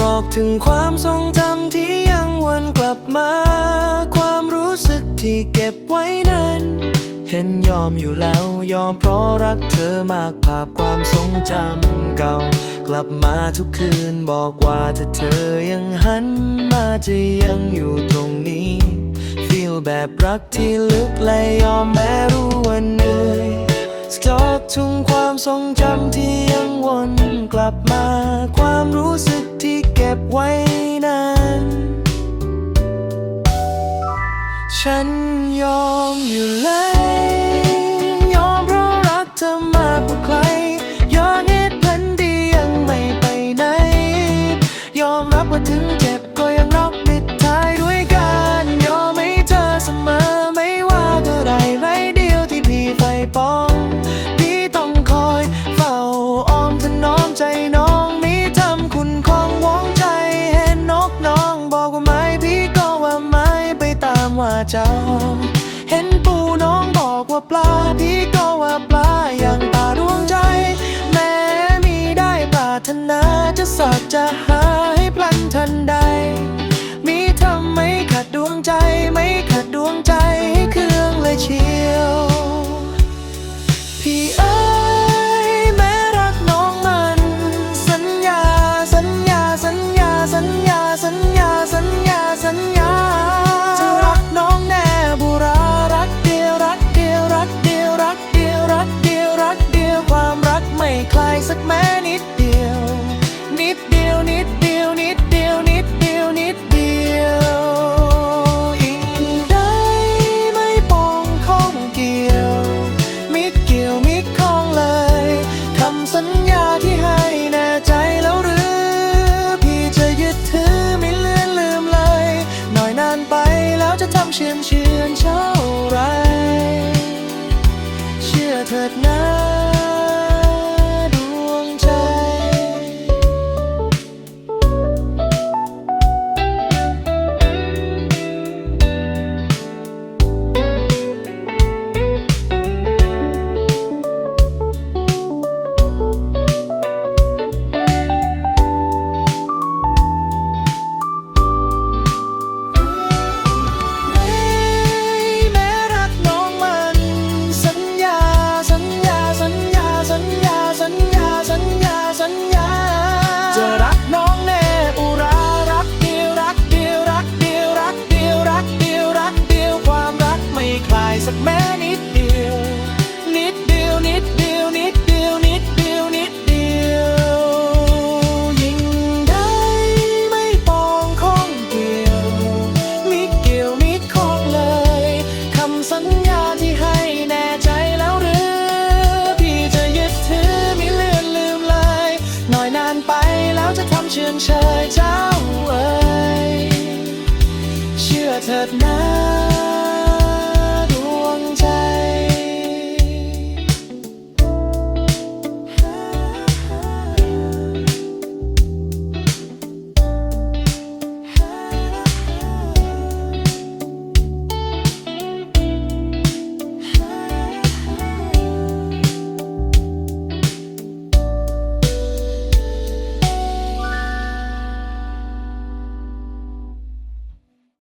บอกถึงความทรงจำที่ยังวนกลับมา ความรู้สึกที่เก็บไว้นั้น เห็นยอมอยู่แล้วยอมเพราะรักเธอมากภาพความทรงจำเก่า กลับมาทุกคืนบอกว่าถ้าเธอยังหันมาจะยังอยู่ตรงนี้ฟีลแบบรักที่ลึกและยอมแม้รู้ว่าเหนื่อยสต็อกทุงความทรงจำที่ยังวนกลับมาความรู้สึก ฉันยอมอยู่แล้ว เจาเห็นปูน้องบอกว่าปลาพี่ก็ว่าปลาอย่างตาดวงใจ แม้มีได้ปรารถนาจะสอดจะหาให้พลันทันใด มีทำไม่ขัดดวงใจ ชื่นชายเจ้าเอ๋ยเชื่อเถิดนะ